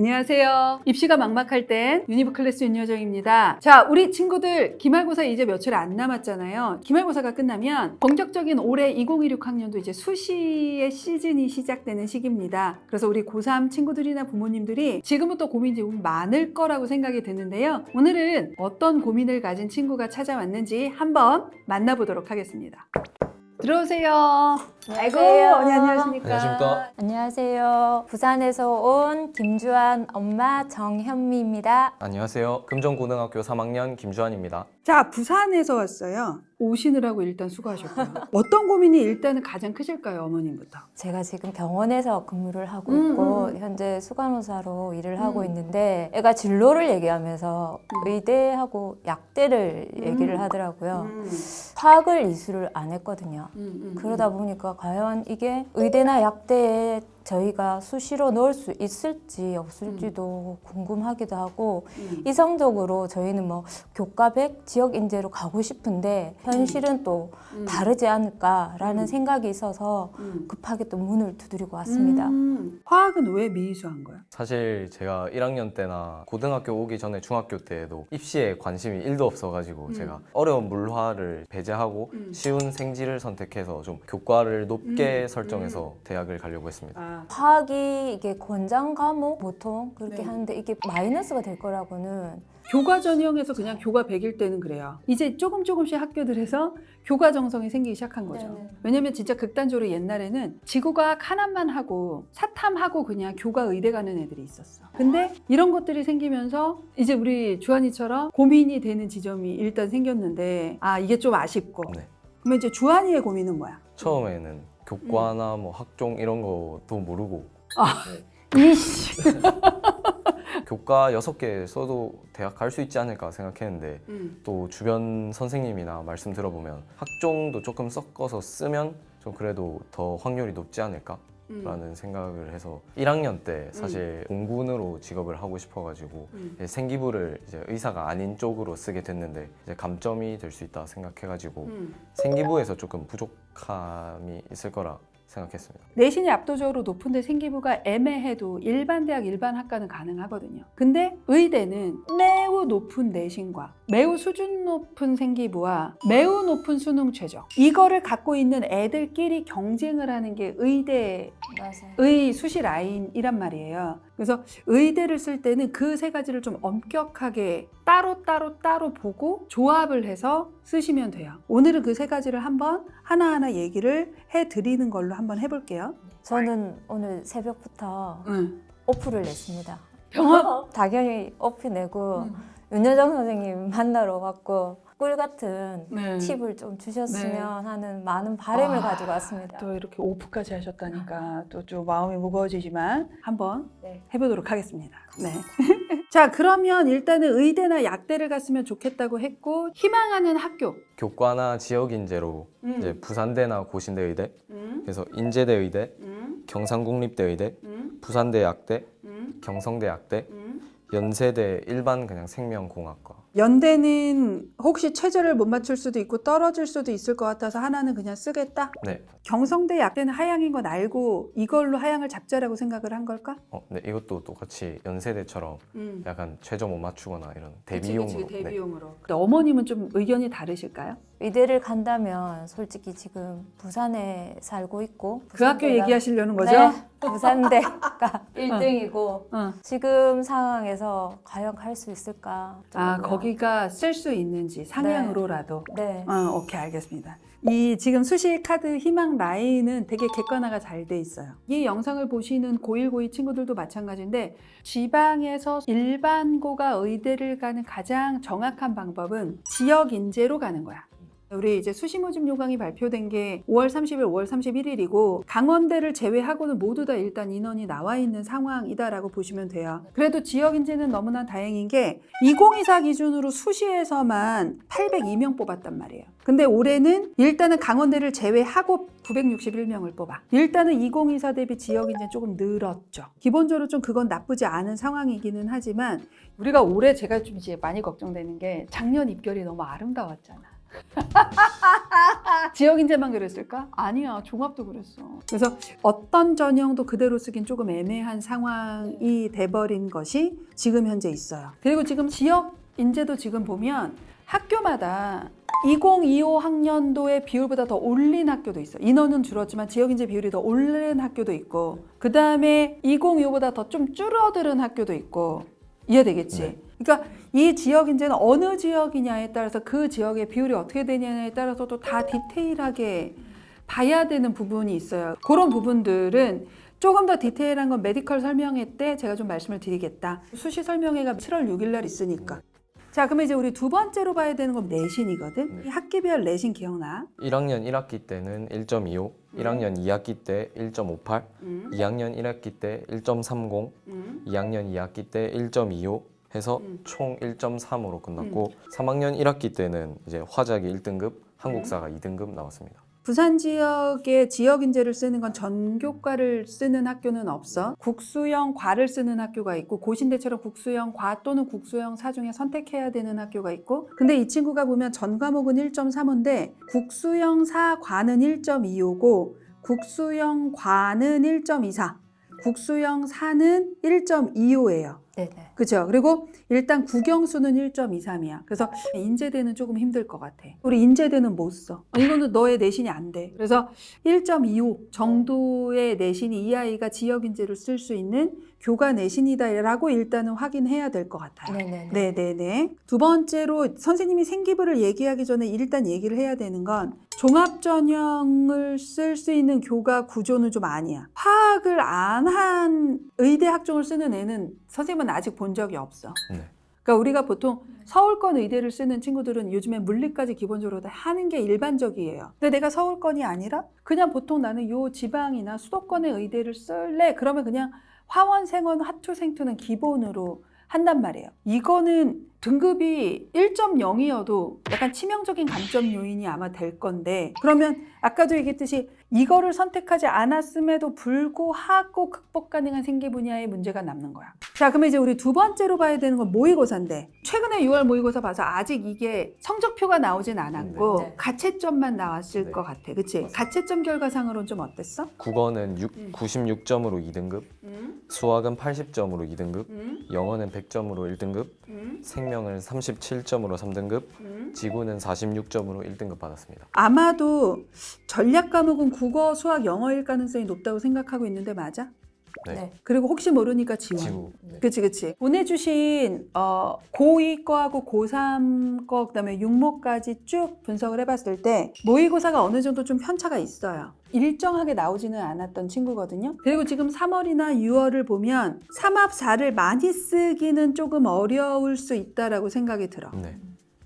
안녕하세요. 입시가 막막할 땐 유니브 클래스 윤여정입니다. 자, 우리 친구들 기말고사 이제 며칠 안 남았잖아요. 기말고사가 끝나면 본격적인 올해 2016 학년도 이제 수시의 시즌이 시작되는 시기입니다. 그래서 우리 고3 친구들이나 부모님들이 지금부터 고민이 좀 많을 거라고 생각이 드는데요. 오늘은 어떤 고민을 가진 친구가 찾아왔는지 한번 만나보도록 하겠습니다. 들어오세요. 아이고, 안녕하세요. 언니 안녕하십니까? 안녕하십니까? 안녕하세요. 부산에서 온 김주한 엄마 정현미입니다. 안녕하세요. 금정고등학교 3학년 김주환입니다. 자, 부산에서 왔어요. 오시느라고 일단 수고하셨고요. 어떤 고민이 일단은 가장 크실까요, 어머님부터? 제가 지금 병원에서 근무를 하고 음, 있고 음. 현재 수간호사로 일을 하고 음. 있는데 애가 진로를 얘기하면서 음. 의대하고 약대를 음. 얘기를 하더라고요. 음, 화학을 이수를 안 했거든요. 음, 음, 그러다 보니까 과연 이게 의대나 약대에 저희가 수시로 넣을 수 있을지 없을지도 궁금하기도 하고 음. 이성적으로 저희는 뭐 교과백 지역 인재로 가고 싶은데 현실은 또 음. 다르지 않을까라는 음. 생각이 있어서 음. 급하게 또 문을 두드리고 왔습니다. 음, 화학은 왜 미수한 거야? 사실 제가 1학년 때나 고등학교 오기 전에 중학교 때에도 입시에 관심이 1도 없어가지고 음. 제가 어려운 물화를 배제하고 음. 쉬운 생지를 선택해서 좀 교과를 높게 음. 설정해서 대학을 가려고 했습니다. 아, 화학이 이게 권장 과목 보통 그렇게 네. 하는데 이게 마이너스가 될 거라고는 교과 전형에서 그냥 교과 100일 때는 그래요. 이제 조금 조금씩 학교들에서 교과 정성이 생기기 시작한 거죠. 네네. 왜냐면 진짜 극단적으로 옛날에는 지구과학 하나만 하고 사탐하고 그냥 교과 의대 가는 애들이 있었어. 근데 이런 것들이 생기면서 이제 우리 주한이처럼 고민이 되는 지점이 일단 생겼는데 아 이게 좀 아쉽고 네. 그러면 이제 주한이의 고민은 뭐야? 처음에는 교과나 뭐 학종 이런 것도 모르고 아. 네. 이씨. 교과 6개 써도 대학 갈 수 있지 않을까 생각했는데 음. 또 주변 선생님이나 말씀 들어보면 학종도 조금 섞어서 쓰면 좀 그래도 더 확률이 높지 않을까? 음. 라는 생각을 해서 1학년 때 사실 공군으로 직업을 하고 싶어가지고 음. 이제 생기부를 이제 의사가 아닌 쪽으로 쓰게 됐는데 이제 감점이 될 수 있다 생각해가지고 음. 생기부에서 조금 부족 함이 있을 거라 생각했습니다. 내신이 압도적으로 높은데 생기부가 애매해도 일반 대학 일반 학과는 가능하거든요. 근데 의대는 매우 높은 내신과 매우 수준 높은 생기부와 매우 높은 수능 최저 이거를 갖고 있는 애들끼리 경쟁을 하는 게 의대의 맞아요. 수시 라인이란 말이에요. 그래서 의대를 쓸 때는 그 세 가지를 좀 엄격하게 따로 따로 따로 보고 조합을 해서 쓰시면 돼요. 오늘은 그 세 가지를 한번 하나하나 얘기를 해 드리는 걸로 한번 해볼게요. 저는 오늘 새벽부터 응. 오프를 냈습니다. 병합? 당연히 오프 내고 음. 윤여정 선생님 만나러 왔고 꿀 같은 네. 팁을 좀 주셨으면 네. 하는 많은 바람을 아, 가지고 왔습니다. 또 이렇게 오프까지 하셨다니까 또 좀 마음이 무거워지지만 한번 네. 해보도록 하겠습니다. 네. 자 그러면 일단은 의대나 약대를 갔으면 좋겠다고 했고 희망하는 학교. 교과나 지역 인재로 음. 이제 부산대나 고신대 의대, 음. 그래서 인제대 의대, 음. 경상국립대 의대, 음. 부산대 약대, 음. 경성대 약대, 음. 연세대 일반 그냥 생명공학과. 연대는 혹시 최저를 못 맞출 수도 있고 떨어질 수도 있을 것 같아서 하나는 그냥 쓰겠다. 네, 경성대 약대는 하향인 건 알고 이걸로 하향을 잡자라고 생각을 한 걸까? 어, 네 이것도 똑같이 연세대처럼 음. 약간 최저 못 맞추거나 이런 그치, 대비용으로. 그치, 네. 대비용으로. 근데 어머님은 좀 의견이 다르실까요? 의대를 간다면 솔직히 지금 부산에 살고 있고 그 학교 부산대가- 얘기하시려는 거죠? 네, 부산대가 1등이고 어. 지금 상황에서 과연 갈 수 있을까? 아 조금 거기가 쓸 수 있는지 상향으로라도. 네. 어, 오케이 알겠습니다. 이 지금 수시 카드 희망 라인은 되게 객관화가 잘 돼 있어요. 이 영상을 보시는 고1, 고2 친구들도 마찬가지인데 지방에서 일반고가 의대를 가는 가장 정확한 방법은 지역 인재로 가는 거야. 우리 이제 수시 모집 요강이 발표된 게 5월 30일, 5월 31일이고 강원대를 제외하고는 모두 다 일단 인원이 나와 있는 상황이다라고 보시면 돼요. 그래도 지역 인재는 너무나 다행인 게 2024 기준으로 수시에서만 802명 뽑았단 말이에요. 근데 올해는 일단은 강원대를 제외하고 961명을 뽑아. 일단은 2024 대비 지역 인재 조금 늘었죠. 기본적으로 좀 그건 나쁘지 않은 상황이기는 하지만 우리가 올해 제가 좀 이제 많이 걱정되는 게 작년 입결이 너무 아름다웠잖아. 지역 인재만 그랬을까? 아니야. 종합도 그랬어. 그래서 어떤 전형도 그대로 쓰긴 조금 애매한 상황이 돼버린 것이 지금 현재 있어요. 그리고 지금 지역 인재도 지금 보면 학교마다 2025 학년도의 비율보다 더 올린 학교도 있어. 인원은 줄었지만 지역 인재 비율이 더 오른 학교도 있고, 그 다음에 2025보다 더 좀 줄어드는 학교도 있고, 이해되겠지? 네. 그러니까 이 지역 인재는 어느 지역이냐에 따라서 그 지역의 비율이 어떻게 되냐에 따라서 또 다 디테일하게 봐야 되는 부분이 있어요. 그런 부분들은 조금 더 디테일한 건 메디컬 설명회 때 제가 좀 말씀을 드리겠다. 수시 설명회가 7월 6일 날 있으니까. 자, 그러면 이제 우리 두 번째로 봐야 되는 건 내신이거든. 네. 이 학기별 내신 기억나? 1학년 1학기 때는 1.25, 1학년 2학기 때 1.58, 음, 2학년 1학기 때 1.30, 음. 2학년 2학기 때 1.25 해서 음. 총 1.3으로 끝났고 3학년 1학기 때는 이제 화작이 1등급, 한국사가 2등급 나왔습니다. 부산 지역의 지역 인재를 쓰는 건 전교과를 쓰는 학교는 없어. 국수형 과를 쓰는 학교가 있고 고신대처럼 국수형 과 또는 국수형 사 중에 선택해야 되는 학교가 있고. 근데 이 친구가 보면 전 과목은 1.35인데 국수형 사 과는 1.25고 국수형 과는 1.24. 국수형 사는 1.25예요. 네네. 그죠? 그리고 일단 국영수는 1.23이야. 그래서 인제대는 조금 힘들 것 같아. 우리 인제대는 못 써. 어, 이거는 너의 내신이 안 돼. 그래서 1.25 정도의 내신이 이 아이가 지역 인재를 쓸 수 있는 교과 내신이다라고 일단은 확인해야 될 것 같아요. 네네. 네네네. 두 번째로 선생님이 생기부를 얘기하기 전에 일단 얘기를 해야 되는 건 종합 전형을 쓸 수 있는 교과 구조는 좀 아니야. 화학을 안 한 의대 학종을 쓰는 애는 선생님은 아직 본 적이 없어. 네. 그러니까 우리가 보통 서울권 의대를 쓰는 친구들은 요즘에 물리까지 기본적으로 다 하는 게 일반적이에요. 근데 내가 서울권이 아니라 그냥 보통 나는 요 지방이나 수도권의 의대를 쓸래? 그러면 그냥 화원, 생원, 화투, 생투는 기본으로 한단 말이에요. 이거는 등급이 1.0이어도 약간 치명적인 감점 요인이 아마 될 건데 그러면 아까도 얘기했듯이 이거를 선택하지 않았음에도 불구하고 극복 가능한 생기 분야의 문제가 남는 거야. 자, 그러면 이제 우리 두 번째로 봐야 되는 건 모의고사인데 최근에 6월 모의고사 봐서 아직 이게 성적표가 나오진 않았고 네. 네. 가채점만 나왔을 네. 것 같아. 그치? 맞아요. 가채점 결과상으로는 좀 어땠어? 국어는 6, 음. 96점으로 2등급, 음, 수학은 80점으로 2등급, 음, 영어는 100점으로 1등급, 음, 생 명은 37점으로 3등급, 음. 지구는 46점으로 1등급 받았습니다. 아마도 전략 과목은 국어, 수학, 영어일 가능성이 높다고 생각하고 있는데 맞아? 네. 네. 그리고 혹시 모르니까 지원. 지구. 네. 그치 그치 보내주신 어, 고2 거하고 고3 거 그다음에 육모까지 쭉 분석을 해봤을 때 모의고사가 어느 정도 좀 편차가 있어요 일정하게 나오지는 않았던 친구거든요 그리고 지금 3월이나 6월을 보면 3합 4를 많이 쓰기는 조금 어려울 수 있다라고 생각이 들어 네.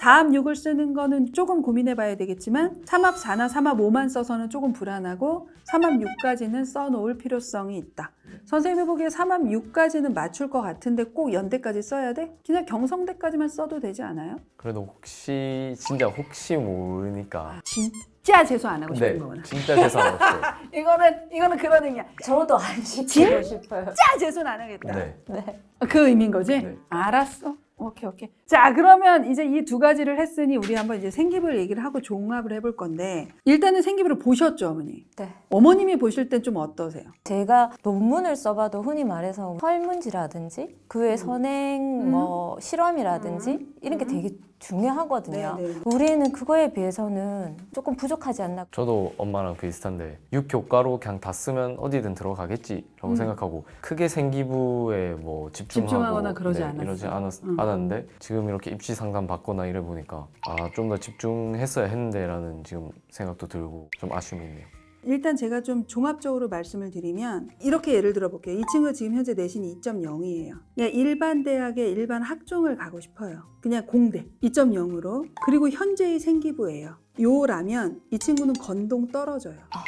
4합 6을 쓰는 거는 조금 고민해 봐야 되겠지만 3합 4나 3합 5만 써서는 조금 불안하고 3합 6까지는 써놓을 필요성이 있다. 선생님이 보기에 3합 6까지는 맞출 것 같은데 꼭 연대까지 써야 돼? 그냥 경성대까지만 써도 되지 않아요? 그래도 혹시 진짜 혹시 모르니까 진짜 재수 안 하고 싶은 네, 거구나. 진짜 재산 없어요. 이거는 이거는 그런 의미야. 저도 안 시키고 싶어요. 진짜 재수는 안 하겠다. 네. 네. 그 의미인 거지? 네. 알았어. 오케이, 오케이. 자, 그러면 이제 이 두 가지를 했으니 우리 한번 이제 생기부를 얘기를 하고 종합을 해볼 건데 일단은 생기부를 보셨죠, 어머니? 네. 어머님이 보실 땐 좀 어떠세요? 제가 논문을 써봐도 흔히 말해서 설문지라든지 그 외 선행 음. 뭐 실험이라든지 음. 이런 게 음. 되게 중요하거든요. 네, 네. 우리는 그거에 비해서는 조금 부족하지 않나. 저도 엄마랑 비슷한데 6교과로 그냥 다 쓰면 어디든 들어가겠지라고 음. 생각하고 크게 생기부에 뭐 집중하고 집중하거나 그러지 네, 않았어요. 이러지 않았, 음. 않았는데 지금 이렇게 입시 상담 받거나 이래 보니까 아 좀 더 집중했어야 했는데라는 지금 생각도 들고 좀 아쉬움이 있네요. 일단 제가 좀 종합적으로 말씀을 드리면 이렇게 예를 들어 볼게요. 이 친구가 지금 현재 내신이 2.0이에요. 그냥 일반 대학의 일반 학종을 가고 싶어요. 그냥 공대 2.0으로 그리고 현재의 생기부예요. 요라면 이 친구는 건동 떨어져요. 아.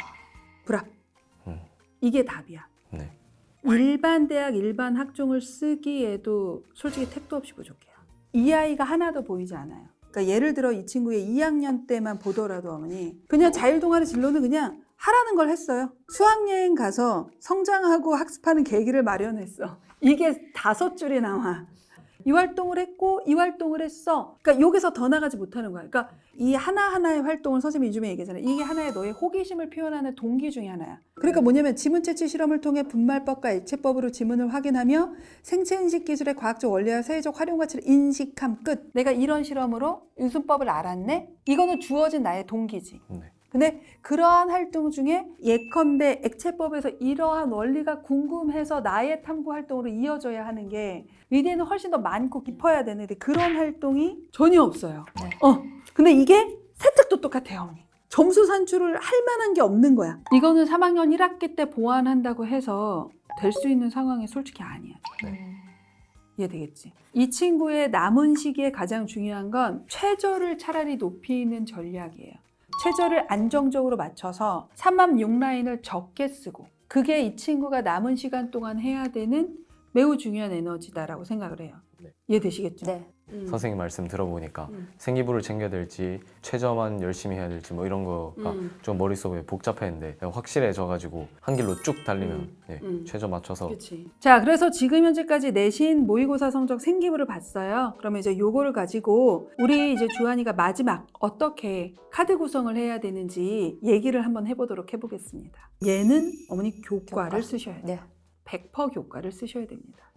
불합. 음. 이게 답이야. 네. 일반 대학 일반 학종을 쓰기에도 솔직히 택도 없이 부족해요. 이 아이가 하나도 보이지 않아요. 그러니까 예를 들어 이 친구의 2학년 때만 보더라도 어머니 그냥 자율동아리 진로는 그냥 하라는 걸 했어요. 수학여행 가서 성장하고 학습하는 계기를 마련했어. 이게 다섯 줄이 나와. 이 활동을 했고 이 활동을 했어. 그러니까 여기서 더 나가지 못하는 거야. 그러니까 이 하나하나의 활동을 선생님이 요즘에 얘기하잖아요. 이게 하나의 너의 호기심을 표현하는 동기 중에 하나야. 그러니까 뭐냐면 지문 채취 실험을 통해 분말법과 액체법으로 지문을 확인하며 생체 인식 기술의 과학적 원리와 사회적 활용 가치를 인식함 끝. 내가 이런 실험으로 유순법을 알았네. 이거는 주어진 나의 동기지. 네. 근데 그러한 활동 중에 예컨대 액체법에서 이러한 원리가 궁금해서 나의 탐구 활동으로 이어져야 하는 게 의대는 훨씬 더 많고 깊어야 되는데 그런 활동이 전혀 없어요. 네. 어. 근데 이게 세특도 똑같아요, 어머니. 점수 산출을 할 만한 게 없는 거야. 이거는 3학년 1학기 때 보완한다고 해서 될 수 있는 상황이 솔직히 아니야. 음. 이해되겠지? 이 친구의 남은 시기에 가장 중요한 건 최저를 차라리 높이는 전략이에요. 최저를 안정적으로 맞춰서 3만 6라인을 적게 쓰고 그게 이 친구가 남은 시간 동안 해야 되는 매우 중요한 에너지다라고 생각을 해요. 네. 이해되시겠죠? 네. 음. 선생님 말씀 들어보니까 음. 생기부를 챙겨야 될지 최저만 열심히 해야 될지 뭐 이런 거가 음. 좀 머릿속에 복잡했는데 확실해져가지고 한 길로 쭉 달리면 음. 네, 음. 최저 맞춰서 그치. 자, 그래서 지금 현재까지 내신 모의고사 성적 생기부를 봤어요. 그러면 이제 요거를 가지고 우리 이제 주한이가 마지막 어떻게 카드 구성을 해야 되는지 얘기를 한번 해보도록 해보겠습니다. 얘는 어머니 교과를 교과. 쓰셔야 돼요. 네. 100% 교과를 쓰셔야 됩니다.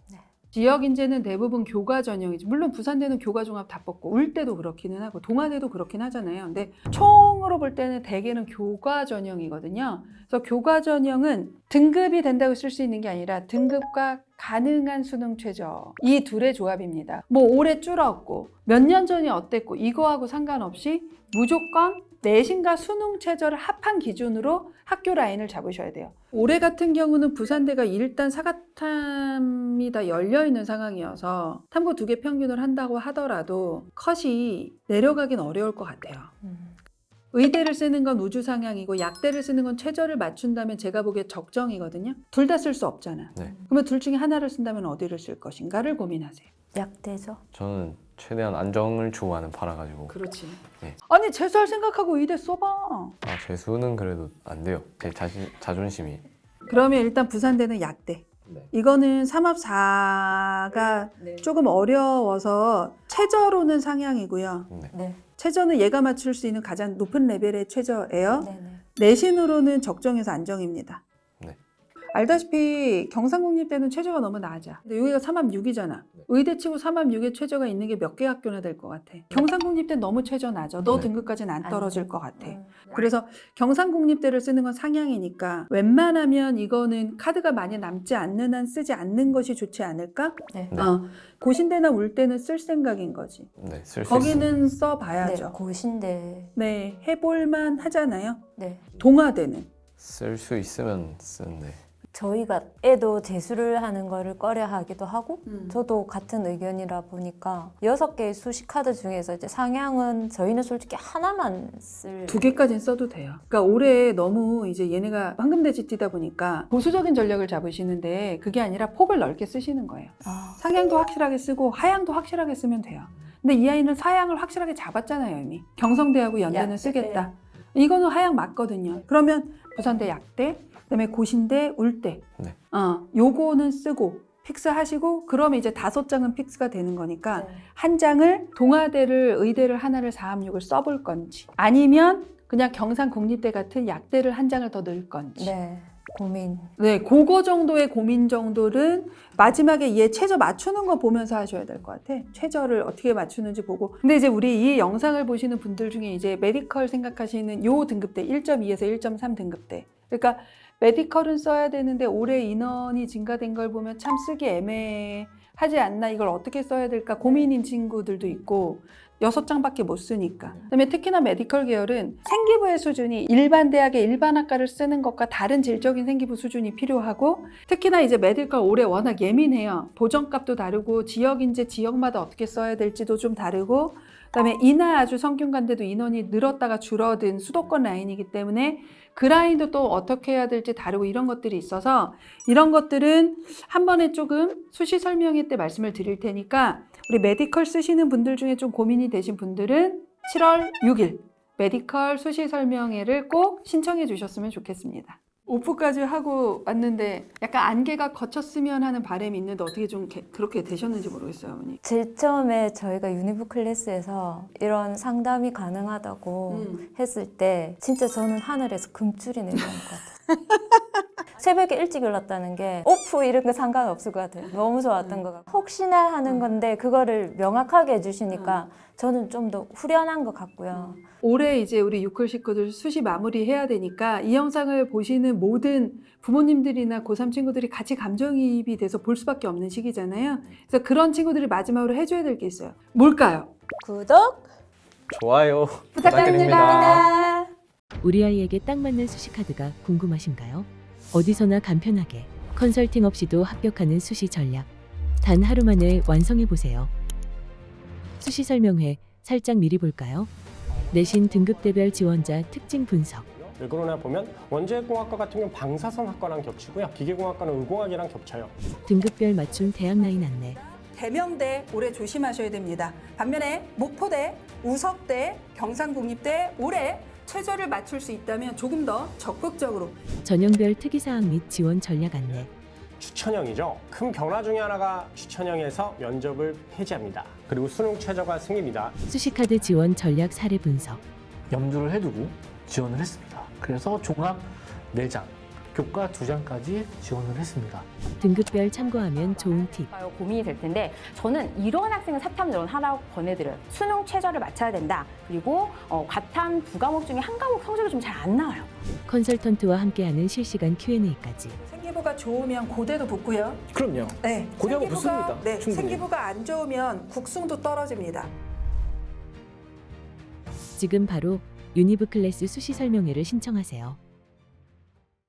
네. 지역 인재는 대부분 교과 전형이지. 물론 부산대는 교과 종합 다 뽑고 울대도 그렇기는 하고 동아대도 그렇긴 하잖아요. 근데 총으로 볼 때는 대개는 교과 전형이거든요. 그래서 교과 전형은 등급이 된다고 쓸 수 있는 게 아니라 등급과 가능한 수능 최저 이 둘의 조합입니다. 뭐 올해 줄었고 몇 년 전이 어땠고 이거하고 상관없이 무조건 내신과 수능 최저를 합한 기준으로 학교 라인을 잡으셔야 돼요. 올해 같은 경우는 부산대가 일단 사과탐이 다 열려 있는 상황이어서 탐구 두 개 평균을 한다고 하더라도 컷이 내려가긴 어려울 것 같아요. 음. 의대를 쓰는 건 우주 상향이고 약대를 쓰는 건 최저를 맞춘다면 제가 보기에 적정이거든요. 둘 다 쓸 수 없잖아. 네. 그러면 둘 중에 하나를 쓴다면 어디를 쓸 것인가를 고민하세요. 약대죠. 저는 최대한 안정을 추구하는 파라 가지고 그렇지. 네. 아니 재수할 생각하고 의대 써봐. 아 재수는 그래도 안 돼요 제 자신, 자존심이 그러면 일단 부산대는 약대. 네. 이거는 삼합사가 조금 어려워서 최저로는 상향이고요. 네. 네. 최저는 얘가 맞출 수 있는 가장 높은 레벨의 최저예요. 네네. 내신으로는 적정에서 안정입니다. 네. 알다시피 경상국립 대는 최저가 너무 낮아. 근데 여기가 3합 6이잖아. 네. 의대 치고 3합 6의 최저가 있는 게 몇 개 학교나 될 것 같아. 경상국립대 너무 최저 낮아. 너 네. 등급까지는 안안 떨어질 돼. 것 같아. 음. 그래서 경상국립대를 쓰는 건 상향이니까 웬만하면 이거는 카드가 많이 남지 않는 한 쓰지 않는 것이 좋지 않을까? 네. 네. 어, 고신대나 울대는 쓸 생각인 거지. 네, 쓸수 있습니다. 거기는 네. 써봐야죠. 고신대. 네, 해볼만 하잖아요. 네. 동아대는. 쓸 수 있으면 쓰는데 저희가 애도 재수를 하는 거를 꺼려 하기도 하고 음. 저도 같은 의견이라 보니까 여섯 개의 수시 카드 중에서 이제 상향은 저희는 솔직히 하나만 쓸 두 개까지는 써도 돼요. 그러니까 올해 너무 이제 얘네가 황금돼지띠다 보니까 보수적인 전략을 잡으시는데 그게 아니라 폭을 넓게 쓰시는 거예요. 아, 상향도 확실하게 쓰고 하향도 확실하게 쓰면 돼요. 근데 이 아이는 사양을 확실하게 잡았잖아요, 이미. 경성대하고 연대는 약대. 쓰겠다. 이거는 하향 맞거든요. 그러면 부산대 약대, 그다음에 고신대 울대. 네. 어, 요거는 쓰고 픽스 하시고 그러면 이제 다섯 장은 픽스가 되는 거니까 네. 한 장을 동아대를 의대를 하나를 4합6을 써볼 건지 아니면 그냥 경상 국립대 같은 약대를 한 장을 더 넣을 건지 네. 고민. 네, 그거 정도의 고민 정도는 마지막에 얘 최저 맞추는 거 보면서 하셔야 될 것 같아. 최저를 어떻게 맞추는지 보고. 근데 이제 우리 이 영상을 보시는 분들 중에 이제 메디컬 생각하시는 요 등급대 1.2에서 1.3 등급대. 그러니까 메디컬은 써야 되는데 올해 인원이 증가된 걸 보면 참 쓰기 애매하지 않나 이걸 어떻게 써야 될까 고민인 친구들도 있고 여섯 장밖에 못 쓰니까. 그다음에 특히나 메디컬 계열은 생기부의 수준이 일반 대학의 일반 학과를 쓰는 것과 다른 질적인 생기부 수준이 필요하고 특히나 이제 메디컬 올해 워낙 예민해요. 보정값도 다르고 지역 인재 지역마다 어떻게 써야 될지도 좀 다르고 그다음에 이나 아주 성균관대도 인원이 늘었다가 줄어든 수도권 라인이기 때문에 그 라인도 또 어떻게 해야 될지 다르고 이런 것들이 있어서 이런 것들은 한 번에 조금 수시 설명회 때 말씀을 드릴 테니까 우리 메디컬 쓰시는 분들 중에 좀 고민이 되신 분들은 7월 6일 메디컬 수시 설명회를 꼭 신청해 주셨으면 좋겠습니다. 오프까지 하고 왔는데 약간 안개가 거쳤으면 하는 바람이 있는데 어떻게 좀 게- 그렇게 되셨는지 모르겠어요, 어머니. 제일 처음에 저희가 유니브 클래스에서 이런 상담이 가능하다고 음. 했을 때 진짜 저는 하늘에서 금줄이 내려온 것 같아요. 새벽에 일찍 일어났다는 게 오프 이런 거 상관없을 것 같아요. 너무 좋았던 음. 것 같아요. 혹시나 하는 건데 그거를 명확하게 해주시니까 저는 좀 더 후련한 것 같고요. 올해 이제 우리 유클 식구들 수시 마무리해야 되니까 이 영상을 보시는 모든 부모님들이나 고3 친구들이 같이 감정이입이 돼서 볼 수밖에 없는 시기잖아요. 그래서 그런 친구들이 마지막으로 해줘야 될 게 있어요. 뭘까요? 구독 좋아요. 부탁드립니다. 우리 아이에게 딱 맞는 수시 카드가 궁금하신가요? 어디서나 간편하게 컨설팅 없이도 합격하는 수시 전략. 단 하루 만에 완성해 보세요. 수시 설명회 살짝 미리 볼까요? 내신 등급대별 지원자 특징 분석. 왜 그러나 보면 원자력공학과 같은 경우는 방사선 학과랑 겹치고요. 기계공학과는 의공학이랑 겹쳐요. 등급별 맞춤 대학 라인 안내. 대명대 올해 조심하셔야 됩니다. 반면에 목포대, 우석대, 경상국립대 올해 최저를 맞출 수 있다면 조금 더 적극적으로 전형별 특이사항 및 지원 전략 안내. 추천형이죠. 큰 변화 중에 하나가 추천형에서 면접을 폐지합니다. 그리고 수능 최저가 승입니다. 수시 카드 지원 전략 사례 분석. 염두를 해두고 지원을 했습니다. 그래서 종합 4장, 교과 2장까지 지원을 했습니다. 등급별 참고하면 좋은 팁. 가요 고민이 될 텐데 저는 이런 학생은 사탐 하라고 권해드려요. 수능 최저를 맞춰야 된다. 그리고 어, 과탐 두 과목 중에 한 과목 성적이 좀 잘 안 나와요. 컨설턴트와 함께하는 실시간 Q&A까지. 생기부가 좋으면 고대도 붙고요. 그럼요. 네, 고대하고 붙습니다. 네, 충분히. 생기부가 안 좋으면 국승도 떨어집니다. 지금 바로 유니브 클래스 수시 설명회를 신청하세요.